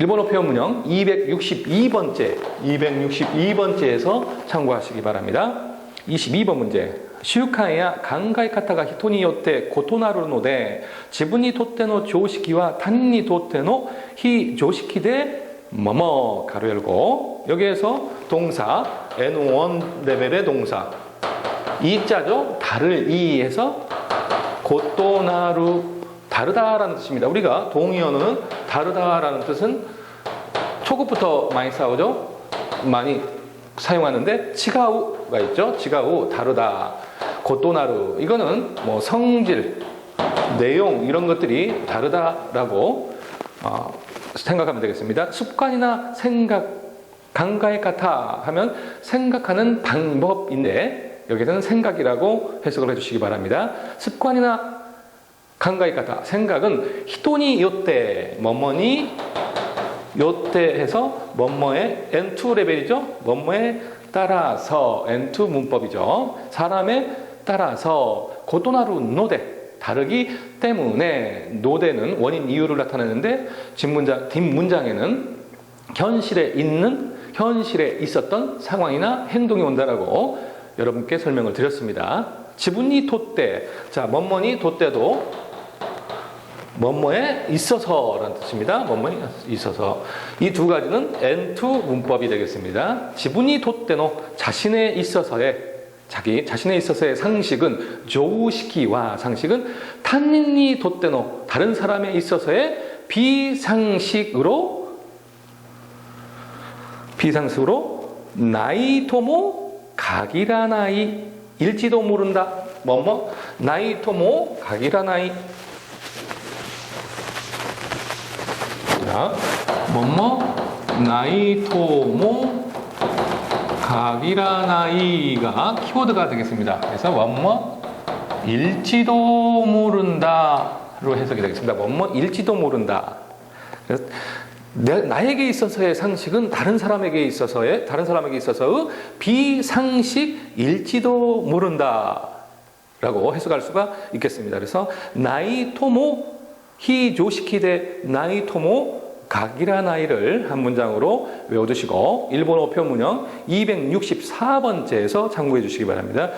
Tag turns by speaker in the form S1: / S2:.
S1: 일본어 표현 문형 262번째, 262번째에서 참고하시기 바랍니다. 22번 문제. 習慣や考え方が人によって異なるので自分にとっての常識は他人にとっての非常識で뭐뭐 가로 열고 여기에서 동사 N1 레벨의 동사 이자죠 다를 이에서 고토나루 다르다라는 뜻입니다. 우리가 동의어는 다르다라는 뜻은 초급부터 많이 싸우죠. 많이 사용하는데 치가우가 있죠. 치가우 다르다. 고토나루 이거는 뭐 성질, 내용 이런 것들이 다르다라고 어, 생각하면 되겠습니다. 습관이나 생각, 강가의 같아 하면 생각하는 방법인데 여기서는 생각이라고 해석을 해주시기 바랍니다. 습관이나 강가의 같아 생각은 히토니 요때 뭐뭐니 요때 해서 뭐뭐의 N2 레벨이죠. 뭐뭐에 따라서 N2 문법이죠. 사람에 따라서 고토나루 노데 다르기 때문에 노대는 원인 이유를 나타내는데 뒷문장 뒷문장에는 현실에 있는 현실에 있었던 상황이나 행동이 온다라고 여러분께 설명을 드렸습니다. 지분이 돛대 자 뭐뭐니 돛대도 뭐뭐에 있어서라는 뜻입니다. 뭐뭐에 있어서 이 두 가지는 N2 문법이 되겠습니다. 지분이 돛대노 자신에 있어서의 자기 자신에 있어서의 상식은 조우시키와 상식은 탄닌이 돛대노 다른 사람에 있어서의 비상식으로 비상식으로 나이토모 각이라 나이 일지도 모른다 뭐뭐 나이토모 각이라 나이 자, 뭐뭐 나이토모 각이라 나이가 키워드가 되겠습니다. 그래서 뭐뭐 일지도 모른다로 해석이 되겠습니다. 뭐뭐 일지도 모른다. 나에게 있어서의 상식은 다른 사람에게 있어서의 다른 사람에게 있어서의 비상식일지도 모른다라고 해석할 수가 있겠습니다. 그래서 나이토모 히조시키데 나이토모 각이라 나이를 한 문장으로 외워두시고 일본어 표문형 264번째에서 참고해 주시기 바랍니다.